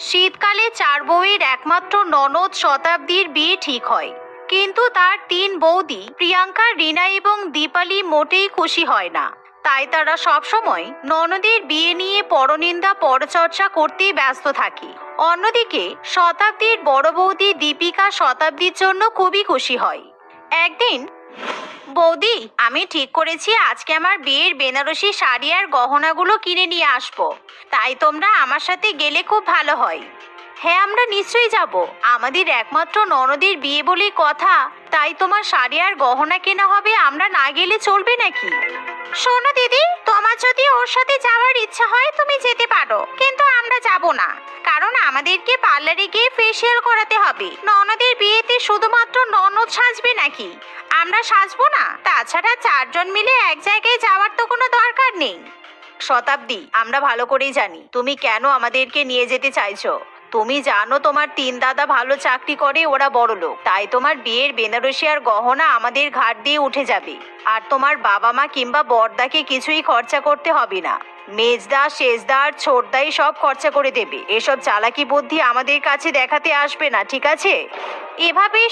শীতকালে চার বউয়ের একমাত্র ননদ শতাব্দীর বিয়ে ঠিক হয়। কিন্তু তার তিন বৌদি, প্রিয়াঙ্কা, রিনা এবং দীপালি মোটেই খুশি হয় না। তাই তারা সবসময় ননদের বিয়ে নিয়ে পরনিন্দা পরচর্চা করতেই ব্যস্ত থাকে। অন্যদিকে শতাব্দীর বড় বৌদি দীপিকা শতাব্দীর জন্য খুবই খুশি হয়। একদিন বৌদি, আমি ঠিক করেছি আজকে আমার বিয়ের বেনারসি শাড়ি আর গহনাগুলো কিনে নিয়ে আসব। তাই তোমরা আমার সাথে গেলে খুব ভালো হয়। হ্যাঁ আমরা নিশ্চয়ই যাব। আমাদের একমাত্র ননদের বিয়ে বলেই কথা। তাই তোমার শাড়ি আর গহনা কেনা হবে আমরা না গেলে চলবে নাকি? শোনো দিদি, তোমার যদি ওর সাথে যাওয়ার ইচ্ছা হয় তুমি যেতে পারো, কিন্তু আমরা যাব না। আমাদেরকে পার্লারে গিয়ে ফেসিয়াল করাতে হবে। ননদের বিয়েতে শুধুমাত্র ননদ সাজবে নাকি? আমরা সাজবো না? তাছাড়া চারজন মিলে এক জায়গায় যাওয়ার তো কোনো দরকার নেই। শতাব্দী, আমরা ভালো করেই জানি। তুমি কেন আমাদেরকে নিয়ে যেতে চাইছো? তুমি জানো তোমার তিন দাদা ভালো চাকরি করে, ওরা বড় লোক। তাই তোমার বিয়ের বেনারসি আর গহনা আমাদের ঘাট দিয়ে উঠে যাবে। আর তোমার বাবা মা কিংবা বর্দাকে কিছুই খরচা করতে হবে না। মেজদা, শেষদা আর ছোটদাই সব খরচা করে দেবে। এসব চালাকি বুদ্ধি আমাদের কাছে দেখাতে আসবে না, ঠিক আছে? এভাবেই